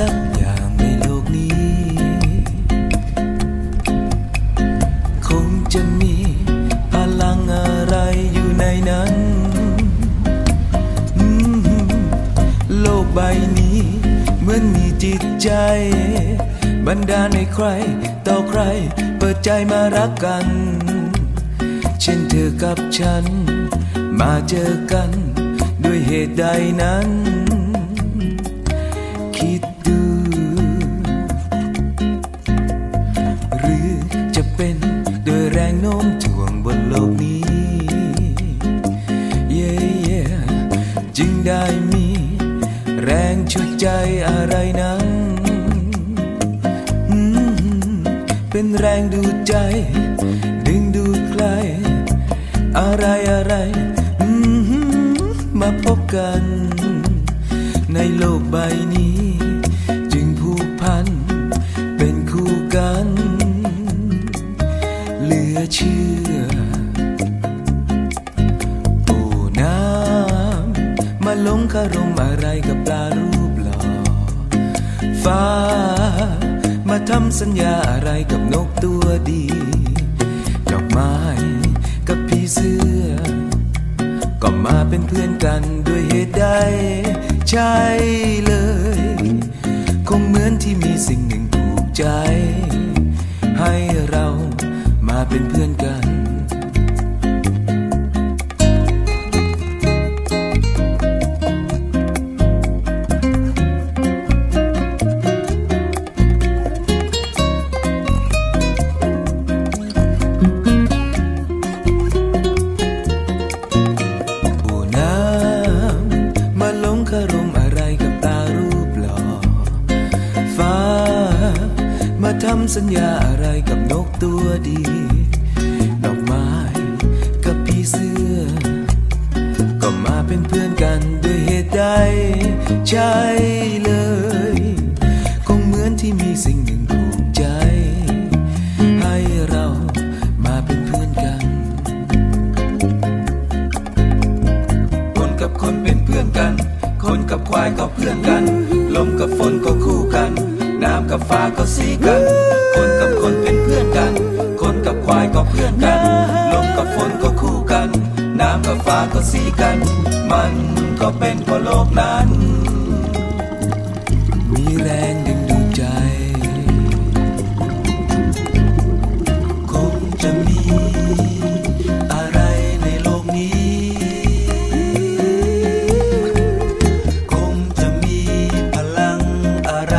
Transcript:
สักอย่างในโลกนี้ คงจะมีพลังอะไรอยู่ในนั้น โลกใบนี้เหมือนมีจิตใจบรรดาในใคร ต่อใคร เปิดใจมารักกัน เช่นเธอกับฉัน มาเจอกัน ด้วยเหตุใดนั้น เป็นโดยแรงโน้มถ่วงบนโลกนี้ เย่เย่จึงได้มี แรงชุดใจอะไรนั้น เป็นแรงดูดใจ ดึงดูดใคร อะไรอะไรมาพบกัน ในโลกใบนี้ เชื่อโอ้น้ำ มาลงคารมอะไรกับปลารูปหล่อ ฟ้า มาทำสัญญาอะไรกับนกตัวดีดอกไม้กับพี่เสื้อ ก็มาเป็นเพื่อนกันด้วยเหตุใด ใช่เลย คงเหมือนที่มีสิ่งหนึ่งผูกใจ เป็นเพื่อนกัน ทำสัญญาอะไรกับนกตัวดี ดอกไม้กับพี่เสื้อ ก็มาเป็นเพื่อนกันด้วยเหตุใดใช่เลย คงเหมือนที่มีสิ่งหนึ่งผูกใจ ให้เรามาเป็นเพื่อนกัน คนกับคนเป็นเพื่อนกัน คนกับควายก็เพื่อนกัน ลมกับฝนก็คู่กันับฟ้าก็สีกัน คนกับคนเป็นเพื่อนกัน คนกับควายก็เพื่อนกัน ลมกับฝนก็คู่กัน น้ำกับฟ้าก็สีกัน มันก็เป็นเพราะโลกนั้น มีแรงดึงดูดใจ คงจะมีอะไรในโลกนี้ คงจะมีพลังอะไร